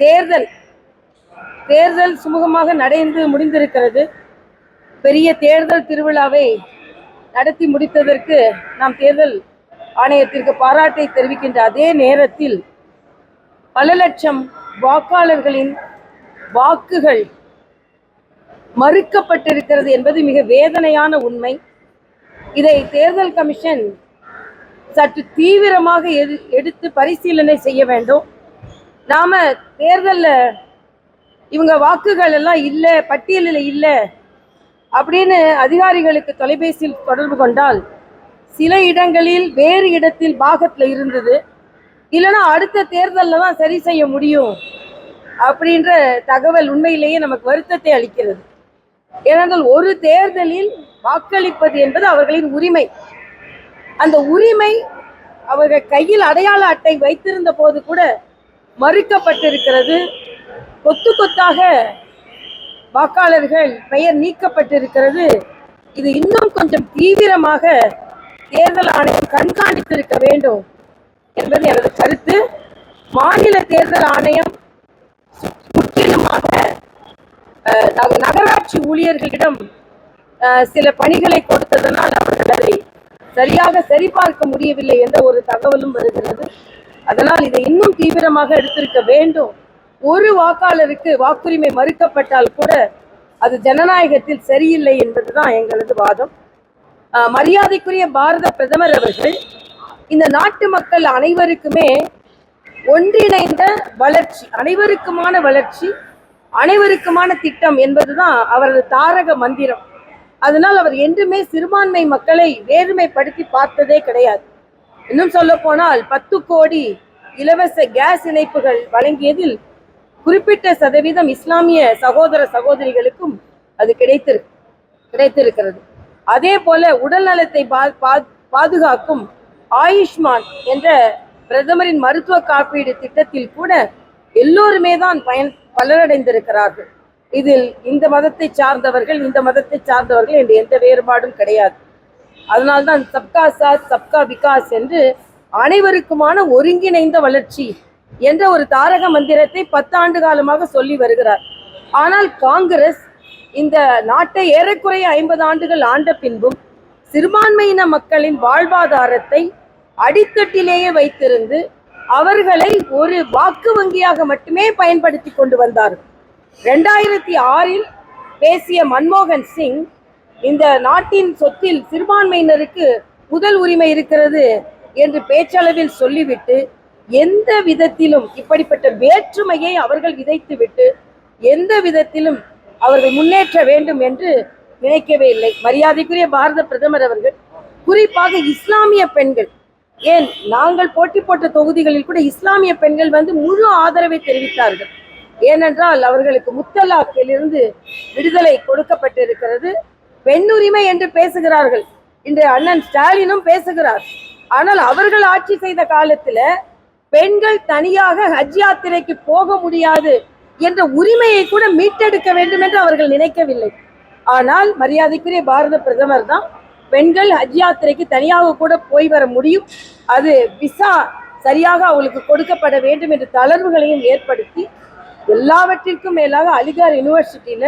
தேர்தல் தேர்தல் சுமூகமாக நடைந்து முடிந்திருக்கிறது. பெரிய தேர்தல் திருவிழாவை நடத்தி முடித்ததற்கு நாம் தேர்தல் ஆணையத்திற்கு பாராட்டை தெரிவிக்கின்ற அதே நேரத்தில் பல லட்சம் வாக்காளர்களின் வாக்குகள் மறுக்கப்பட்டிருக்கிறது என்பது மிக வேதனையான உண்மை. இதை தேர்தல் கமிஷன் சற்று தீவிரமாக எடுத்து பரிசீலனை செய்ய வேண்டும். நாம தேர்தலில் இவங்க வாக்குகள் எல்லாம் இல்லை பட்டியலில் இல்லை அப்படின்னு அதிகாரிகளுக்கு தொலைபேசியில் தொடர்பு கொண்டால் சில இடங்களில் வேறு இடத்தில் பாகத்தில் இருந்தது. இல்லைன்னா அடுத்த தேர்தலில் தான் சரி செய்ய முடியும் அப்படின்ற தகவல் உண்மையிலேயே நமக்கு வருத்தத்தை அளிக்கிறது. ஏனென்றால் ஒரு தேர்தலில் வாக்களிப்பது என்பது அவர்களின் உரிமை. அந்த உரிமை அவர்கள் கையில் அடையாள அட்டை வைத்திருந்த போது கூட மறுக்கப்பட்டிருக்கிறது. கொத்து கொத்தாக வாக்காளர்கள் பெயர் நீக்கப்பட்டிருக்கிறது. இது இன்னும் கொஞ்சம் தீவிரமாக தேர்தல் ஆணையம் கண்காணித்திருக்க வேண்டும் என்பது எனது கருத்து. மாநில தேர்தல் ஆணையம் முற்றிலுமாக அஹ், நகராட்சி ஊழியர்களிடம் சில பணிகளை கொடுத்ததனால் அவர்கள் அதை சரியாக சரிபார்க்க முடியவில்லை என்ற ஒரு தகவலும் வருகிறது. அதனால் இதை இன்னும் தீவிரமாக எடுத்திருக்க வேண்டும். ஒரு வாக்காளருக்கு வாக்குரிமை மறுக்கப்பட்டால் கூட அது ஜனநாயகத்தில் சரியில்லை என்பதுதான் எங்களது வாதம். மரியாதைக்குரிய பாரத பிரதமர் அவர்கள் இந்த நாட்டு மக்கள் அனைவருக்குமே ஒன்றிணைந்த வளர்ச்சி அனைவருக்குமான வளர்ச்சி அனைவருக்குமான திட்டம் என்பதுதான் அவரது தாரக மந்திரம். அதனால் அவர் என்றுமே சிறுபான்மை மக்களை வேறுமைப்படுத்தி பார்த்ததே கிடையாது. இன்னும் சொல்ல போனால் பத்து கோடி இலவச கேஸ் இணைப்புகள் வழங்கியதில் குறிப்பிட்ட சதவீதம் இஸ்லாமிய சகோதர சகோதரிகளுக்கும் அது கிடைத்திரு கிடைத்திருக்கிறது. அதே போல உடல் நலத்தை பா- பா- பாதுகாக்கும் ஆயுஷ்மான் என்ற பிரதமரின் மருத்துவ காப்பீடு திட்டத்தில் கூட எல்லோருமே தான் பயன் பலனடைந்திருக்கிறார்கள் இதில் இந்த மதத்தை சார்ந்தவர்கள் இந்த மதத்தை சார்ந்தவர்கள் என்று எந்த வேறுபாடும் கிடையாது. அதனால்தான் சப்கா சாத் சப்கா விகாஸ் என்று அனைவருக்குமான ஒருங்கிணைந்த வளர்ச்சி என்ற ஒரு தாரக மந்திரத்தை பத்தாண்டு காலமாக சொல்லி வருகிறார். ஆனால் காங்கிரஸ் இந்த நாட்டை ஏறக்குறைய ஐம்பது ஆண்டுகள் ஆண்ட பின்பும் சிறுபான்மையின மக்களின் வாழ்வாதாரத்தை அடித்தட்டிலேயே வைத்திருந்து அவர்களை ஒரு வாக்கு வங்கியாக மட்டுமே பயன்படுத்தி கொண்டு வந்தார்கள் ரெண்டாயிரத்தி ஆறில் பேசிய மன்மோகன் சிங் இந்த நாட்டின் சொத்தில் சிறுபான்மையினருக்கு முதல் உரிமை இருக்கிறது என்று பேச்சளவில் சொல்லிவிட்டு எந்த விதத்திலும் இப்படிப்பட்ட வேற்றுமையை அவர்கள் விதைத்துவிட்டு எந்த விதத்திலும் அவர்கள் முன்னேற்ற வேண்டும் என்று நினைக்கவே இல்லை. மரியாதைக்குரிய பாரத பிரதமர் அவர்கள் குறிப்பாக இஸ்லாமிய பெண்கள் ஏன் நாங்கள் போட்டி போட்ட தொகுதிகளில் கூட இஸ்லாமிய பெண்கள் வந்து முழு ஆதரவை தெரிவித்தார்கள். ஏனென்றால் அவர்களுக்கு முத்தலாக்கிலிருந்து விடுதலை கொடுக்கப்பட்டிருக்கிறது. பெண்ணுரிமை என்று பேசுகிறார்கள். இன்று அண்ணன் ஸ்டாலினும் பேசுகிறார். ஆனால் அவர்கள் ஆட்சி செய்த காலத்துல பெண்கள் தனியாக ஹஜ் யாத்திரைக்கு போக முடியாது என்ற உரிமையை கூட மீட்டெடுக்க வேண்டும் என்று அவர்கள் நினைக்கவில்லை. ஆனால் மரியாதைக்குரிய பாரத பிரதமர் தான் பெண்கள் ஹஜ் யாத்திரைக்கு தனியாக கூட போய் வர முடியும். அது விசா சரியாக அவளுக்கு கொடுக்கப்பட வேண்டும் என்ற தளர்வுகளையும் ஏற்படுத்தி எல்லாவற்றிற்கும் மேலாக அலிகார் யூனிவர்சிட்டியில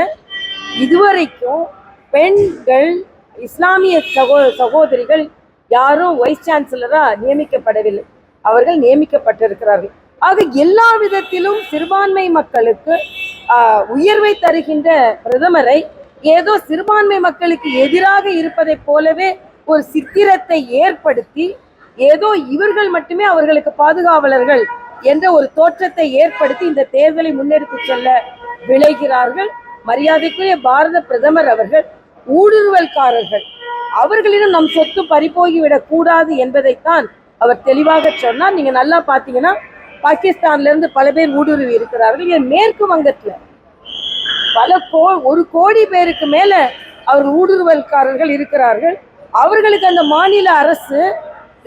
இதுவரைக்கும் பெண்கள் இஸ்லாமிய சகோ சகோதரிகள் யாரும் வைஸ் சான்சலராக நியமிக்கப்படவில்லை. அவர்கள் நியமிக்கப்பட்டிருக்கிறார்கள். ஆக எல்லா விதத்திலும் சிறுபான்மை மக்களுக்கு உயர்வை தருகின்ற பிரதமரை ஏதோ சிறுபான்மை மக்களுக்கு எதிராக இருப்பதைப் போலவே ஒரு சித்திரத்தை ஏற்படுத்தி ஏதோ இவர்கள் மட்டுமே அவர்களுக்கு பாதுகாவலர்கள் என்ற ஒரு தோற்றத்தை ஏற்படுத்தி இந்த தேர்தலை முன்னெடுத்து செல்ல விளைகிறார்கள் மரியாதைக்குரிய பாரத பிரதமர் அவர்கள் ஊடுருவல்காரர்கள். அவர்களிடம் நம் சொத்து பறிபோகிவிடக் கூடாது என்பதைத்தான் அவர் தெளிவாக சொன்னார். நீங்க நல்லா பாத்தீங்கன்னா பாகிஸ்தான்ல இருந்து பல பேர் ஊடுருவி இருக்கிறார்கள். இங்கே மேற்கு வங்கத்துல பல கோ ஒரு கோடி பேருக்கு மேல அவர் ஊடுருவல்காரர்கள் இருக்கிறார்கள். அவர்களுக்கு அந்த மாநில அரசு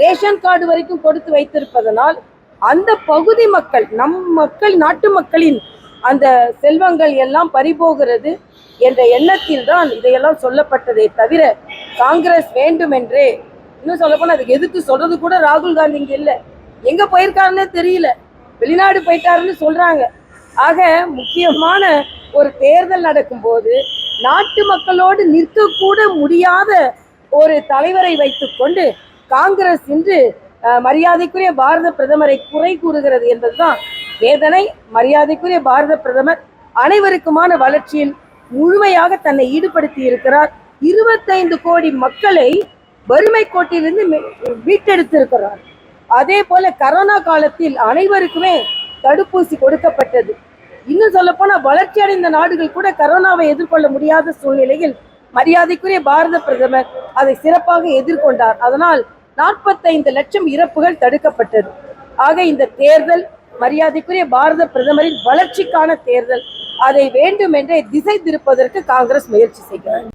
ரேஷன் கார்டு வரைக்கும் கொடுத்து வைத்திருப்பதனால் அந்த பகுதி மக்கள் நம் மக்கள் நாட்டு மக்களின் அந்த செல்வங்கள் எல்லாம் பறிபோகிறது என்ற எண்ணத்தில் தான் இதையெல்லாம் சொல்லப்பட்டதே தவிர காங்கிரஸ் வேண்டுமென்றே இன்னும் சொல்லப்போனால் அதுக்கு எதிர்த்து சொல்றது கூட ராகுல் காந்தி இங்கே இல்லை. எங்க போயிருக்காருன்னே தெரியல. வெளிநாடு போயிட்டாருன்னு சொல்றாங்க. ஆக முக்கியமான ஒரு தேர்தல் நடக்கும்போது நாட்டு மக்களோடு நிற்கக்கூட முடியாத ஒரு தலைவரை வைத்துக்கொண்டு காங்கிரஸ் இன்று மரியாதைக்குரிய பாரத பிரதமரை குறை கூறுகிறது என்பதுதான் வேதனை மரியாதைக்குரிய பாரத பிரதமர் அனைவருக்குமான வளர்ச்சியில் முழுமையாக தன்னை ஈடுபடுத்தி இருக்கிறார் இருபத்தைந்து கோடி மக்களை வறுமை கோட்டிலிருந்து மீட்டெடுத்திருக்கிறார். அதே போல கரோனா காலத்தில் அனைவருக்குமே தடுப்பூசி கொடுக்கப்பட்டது. இன்னும் சொல்லப்போனால் வளர்ச்சி அடைந்த நாடுகள் கூட கரோனாவை எதிர்கொள்ள முடியாத சூழ்நிலையில் மரியாதைக்குரிய பாரத பிரதமர் அதை சிறப்பாக எதிர்கொண்டார். அதனால் நாற்பத்தைந்து லட்சம் இறப்புகள் தடுக்கப்பட்டது. ஆக இந்த தேர்தல் மரியாதைக்குரிய பாரத பிரதமரின் வளர்ச்சிக்கான தேர்தல். அதை வேண்டுமென்றே திசை திருப்பதற்கு காங்கிரஸ் முயற்சி செய்கிறது